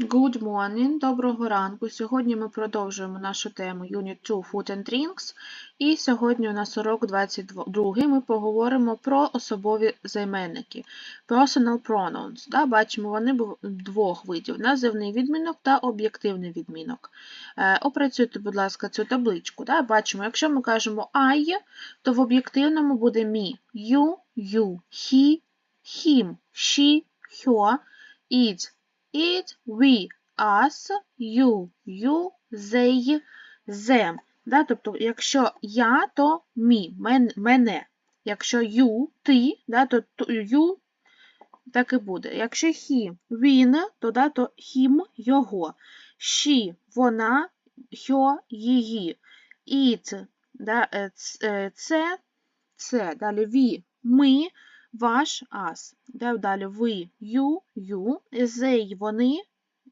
Good morning, доброго ранку. Сьогодні ми продовжуємо нашу тему Unit 2 Food and Drinks. І сьогодні у нас урок 22. Ми поговоримо про особові займенники. Personal pronouns. Да, бачимо, вони двох видів: називний відмінок та об'єктивний відмінок. Е, опрацюйте, будь ласка, цю табличку. Да, бачимо, якщо ми кажемо I, то в об'єктивному буде me, you, you, he, him, she, her, it, it, we, us, you, you, they, them. Да? Тобто, якщо я, то мен, мене. Якщо you, ти, да, то you так і буде. Якщо he, він, то, да, то him, його. She, вона, her, її. It, да, е, е, це, це. Далі we, ми, ваш. Да, Далі ви, you, you, they, вони,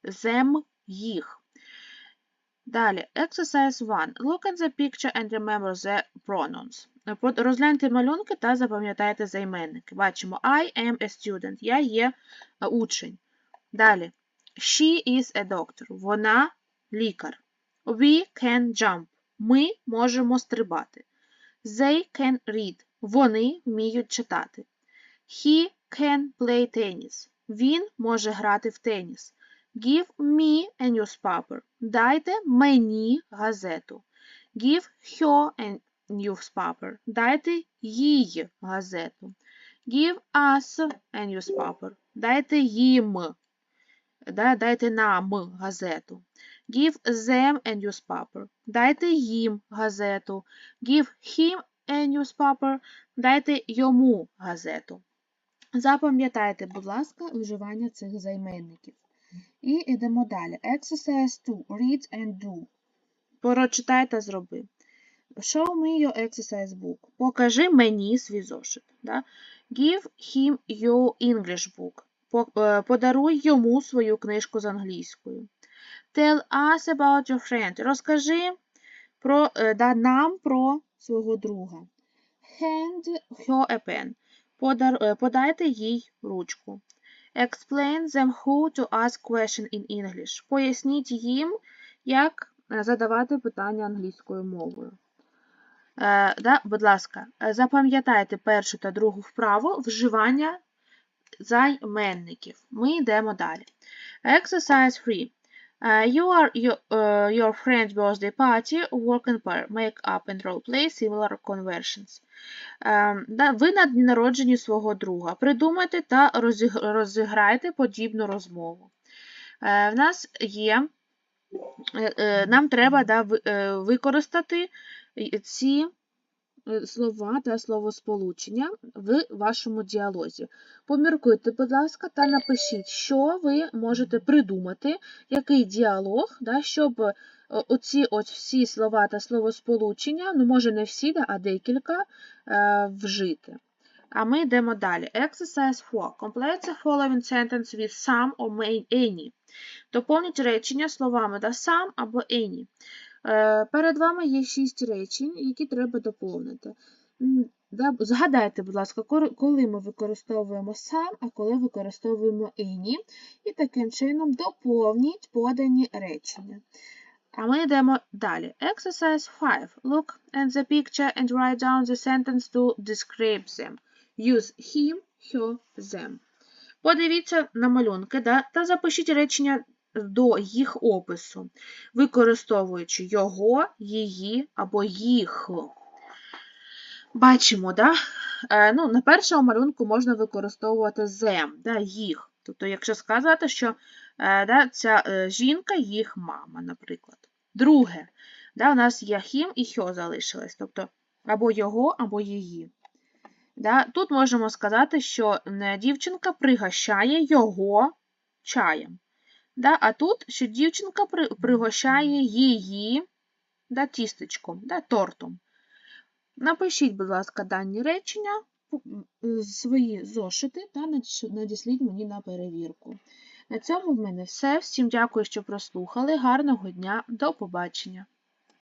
them, їх. Далі, exercise 1. Look at the picture and remember the pronouns. Розгляньте малюнки та запам'ятайте займенники. Бачимо I am a student. Я є е, учень. Далі. She is a doctor. Вона лікар. We can jump. Ми можемо стрибати. They can read. Вони вміють читати. He can play tennis. Він може грати в теніс. Give me a newspaper. Дайте мені газету. Give her a newspaper. Дайте їй газету. Give us a newspaper. Дайте їм. Дайте нам газету. Give them a newspaper. Дайте їм газету. Give him a newspaper. Дайте йому газету. Запам'ятайте, будь ласка, вживання цих займенників. І йдемо далі. Exercise 2. Read and do. Прочитай та зроби. Show me your exercise book. Покажи мені свій зошит. Да? Give him your English book. Е, Подаруй йому свою книжку з англійською. Tell us about your friend. Розкажи про, е, да, нам про свого друга. Hand her a pen. Е, подайте їй ручку. Explain them who to ask question in English. Поясніть їм, як е, задавати питання англійською мовою. Е, да, будь ласка, запам'ятайте першу та другу вправу вживання займенників. Ми йдемо далі. Exercise 3. Uh, you are your, uh, your friend's birthday party, work in pair, make up and role play similar conversions. Да, ви на дні народженні свого друга. Придумайте та розіг- розіграйте подібну розмову. Е, в нас є, е, е, нам треба да, використати ці слова та словосполучення в вашому діалозі. Поміркуйте, будь ласка, та напишіть, що ви можете придумати, який діалог, да, щоб е, оці ось всі слова та словосполучення, ну може не всі, да, а декілька е, вжити. А ми йдемо далі. Exercise 4. Complete the following sentence with some or any. Доповніть речення словами да some або any. Е, Перед вами є шість речень, які треба доповнити. Згадайте, будь ласка, коли ми використовуємо some, а коли використовуємо any. І таким чином доповніть подані речення. А ми йдемо далі. Exercise 5. Look at the picture and write down the sentence to describe them. Use him, her, them. Подивіться на малюнки та запишіть речення до їх опису, використовуючи його, її або їх. Бачимо, да? Е, ну, на першому малюнку можна використовувати them, да, їх. Тобто, якщо сказати, що е, да, ця е, жінка їх мама, наприклад. Друге, да, у нас є him і her залишилось, тобто або його, або її. Да? Тут можемо сказати, що дівчинка пригощає його чаєм. Да? А тут, що дівчинка при, пригощає її да, тістечком, да, тортом. Напишіть, будь ласка, дані речення, свої зошити та надісліть мені на перевірку. На цьому в мене все. Всім дякую, що прослухали. Гарного дня, до побачення!